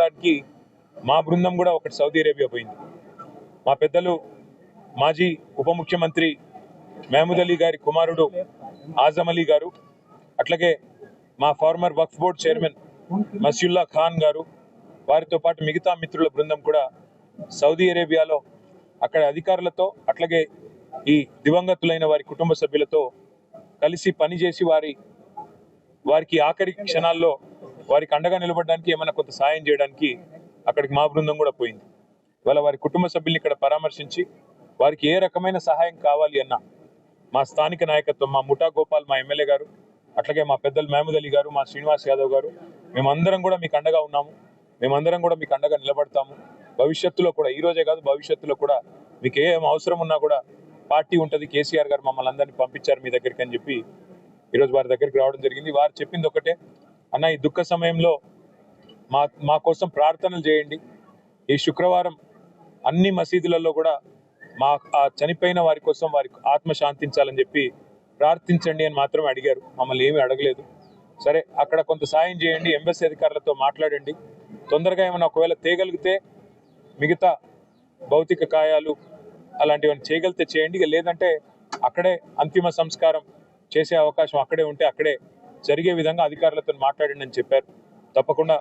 నిలబడడానికి మా బృందం కూడా ఒకటి సౌదీ అరేబియా పోయింది. మా పెద్దలు మాజీ ఉప ముఖ్యమంత్రి మహమూద్ అలీ గారి కుమారుడు ఆజం అలీ గారు అట్లాగే మా former Waqf board chairman Masiullah Khan గారు వారితో పాటు మిగతా మిత్రుల బృందం కూడా సౌదీ అరేబియాలో అక్కడ అధికారులతో అట్లాగే ఈ దివంగతులైన వారి కుటుంబ సభ్యులతో కలిసి పనిచేసి వారి వారికి ఆఖరి క్షణాల్లో వారికి అండగా నిలబడడానికి ఏమైనా కొంత సాయం చేయడానికి అక్కడికి మా బృందం కూడా పోయింది. ఇవాళ వారి కుటుంబ సభ్యుల్ని ఇక్కడ పరామర్శించి వారికి ఏ రకమైన సహాయం కావాలి అన్నా మా స్థానిక నాయకత్వం మా ముఠా గోపాల్ మా ఎమ్మెల్యే గారు అట్లాగే మా పెద్దలు మహమూద్ అలీ గారు మా శ్రీనివాస్ యాదవ్ గారు మేమందరం కూడా మీకు అండగా ఉన్నాము. మేమందరం కూడా మీకు అండగా నిలబడతాము. భవిష్యత్తులో కూడా ఈ రోజే కాదు భవిష్యత్తులో కూడా మీకు ఏం అవసరం ఉన్నా కూడా పార్టీ ఉంటుంది. కేసీఆర్ గారు మమ్మల్ని అందరినీ పంపించారు మీ దగ్గరికి అని చెప్పి ఈరోజు వారి దగ్గరికి రావడం జరిగింది. వారు చెప్పింది ఒకటే అన్న ఈ దుఃఖ సమయంలో మా మా కోసం ప్రార్థనలు చేయండి. ఈ శుక్రవారం అన్ని మసీదులలో కూడా మా ఆ చనిపోయిన వారి కోసం వారి ఆత్మ శాంతించాలని చెప్పి ప్రార్థించండి అని మాత్రమే అడిగారు. మమ్మల్ని ఏమీ అడగలేదు. సరే అక్కడ కొంత సాయం చేయండి ఎంబసీ అధికారులతో మాట్లాడండి. తొందరగా ఏమైనా ఒకవేళ తేగలిగితే మిగతా భౌతిక కాయాలు అలాంటివన్నీ చేయగలిగితే చేయండి. లేదంటే అక్కడే అంతిమ సంస్కారం చేసే అవకాశం అక్కడే ఉంటే అక్కడే జరిగే విధంగా అధికారులతో మాట్లాడండి అని చెప్పారు. తప్పకుండా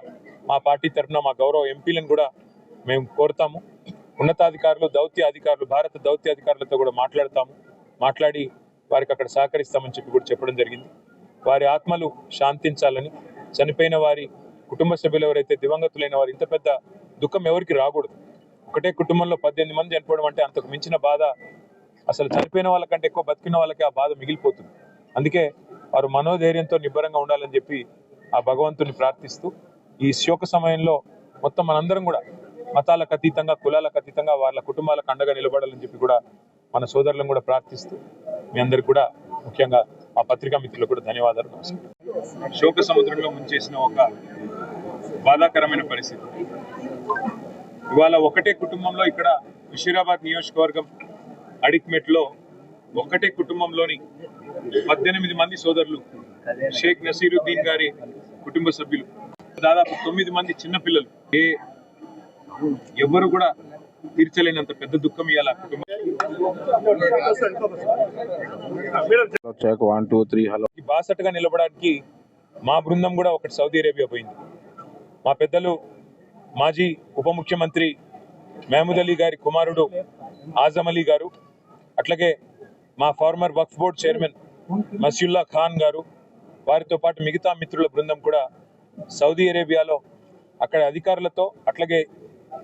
మా పార్టీ తరఫున మా గౌరవ ఎంపీలను కూడా మేము కోరుతాము. ఉన్నతాధికారులు దౌత్య అధికారులు భారత దౌత్య అధికారులతో కూడా మాట్లాడతాము. మాట్లాడి వారికి అక్కడ సహకరిస్తామని చెప్పి కూడా చెప్పడం జరిగింది. వారి ఆత్మలు శాంతించాలని చనిపోయిన వారి కుటుంబ సభ్యులు ఎవరైతే దివంగతులైన వారు ఇంత పెద్ద దుఃఖం ఎవరికి రాకూడదు. ఒకటే కుటుంబంలో పద్దెనిమిది మంది చనిపోవడం అంటే అంతకు మించిన బాధ. అసలు చనిపోయిన వాళ్ళకంటే ఎక్కువ బతికిన వాళ్ళకి ఆ బాధ మిగిలిపోతుంది. అందుకే వారు మనోధైర్యంతో నిబ్బరంగా ఉండాలని చెప్పి ఆ భగవంతుని ప్రార్థిస్తూ ఈ శోక సమయంలో మొత్తం మనందరం కూడా మతాలకు అతీతంగా కులాలకు అతీతంగా వాళ్ళ కుటుంబాలకు అండగా నిలబడాలని చెప్పి కూడా మన సోదరులను కూడా ప్రార్థిస్తూ మీ అందరికి కూడా ముఖ్యంగా ఆ పత్రికా మిత్రులకు కూడా ధన్యవాదాలు నమస్కారం. శోక సముద్రంలో ముంచేసిన ఒక బాధాకరమైన పరిస్థితి. ఇవాళ ఒకటే కుటుంబంలో ఇక్కడ విషీరాబాద్ నియోజకవర్గం అడిక్మెట్లో ఒకటే కుటుంబంలోని పద్దెనిమిది మంది సోదరులు షేక్ నసీరుద్దీన్ గారి కుటుంబ సభ్యులు. దాదాపు తొమ్మిది మంది చిన్నపిల్లలు ఏ ఎవరు కూడా తీర్చలేనంత పెద్ద దుఃఖం ఇవాళ కుటుంబం. బాసటగా నిలబడడానికి మా బృందం కూడా ఒకటి సౌదీ అరేబియా పోయింది. మా పెద్దలు మాజీ ఉప ముఖ్యమంత్రి మహమూద్ అలీ గారి కుమారుడు ఆజం అలీ గారు అట్లాగే మా former Waqf board chairman Masiullah Khan గారు వారితో పాటు మిగతా మిత్రుల బృందం కూడా సౌదీ అరేబియాలో అక్కడ అధికారులతో అట్లాగే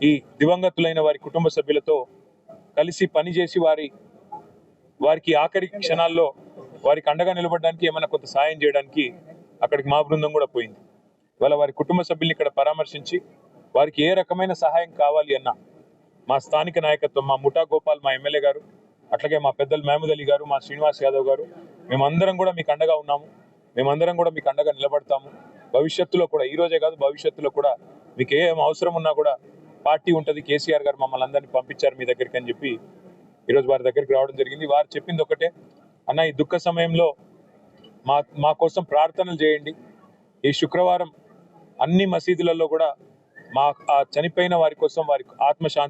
ఈ దివంగతులైన వారి కుటుంబ సభ్యులతో కలిసి పనిచేసి వారి వారికి ఆఖరి క్షణాల్లో వారికి అండగా నిలబడడానికి ఏమైనా కొంత సాయం చేయడానికి అక్కడికి మా బృందం కూడా పోయింది. ఇవాళ వారి కుటుంబ సభ్యుల్ని ఇక్కడ పరామర్శించి వారికి ఏ రకమైన సహాయం కావాలి అన్నా మా స్థానిక నాయకత్వం మా ముఠా గోపాల్ మా ఎమ్మెల్యే గారు అట్లాగే మా పెద్దలు మహమూద్ అలీ గారు మా శ్రీనివాస్ యాదవ్ గారు మేమందరం కూడా మీకు అండగా ఉన్నాము. మేమందరం కూడా మీకు అండగా నిలబడతాము. భవిష్యత్తులో కూడా ఈ రోజే కాదు భవిష్యత్తులో కూడా మీకు ఏం అవసరం ఉన్నా కూడా పార్టీ ఉంటుంది. కేసీఆర్ గారు మమ్మల్ని అందరినీ పంపించారు మీ దగ్గరికి అని చెప్పి ఈరోజు వారి దగ్గరికి రావడం జరిగింది. వారు చెప్పింది ఒకటే అన్న ఈ దుఃఖ సమయంలో మా మా కోసం ప్రార్థనలు చేయండి. ఈ శుక్రవారం అన్ని మసీదులలో కూడా మా ఆ చనిపోయిన వారి కోసం వారి ఆత్మశాంతి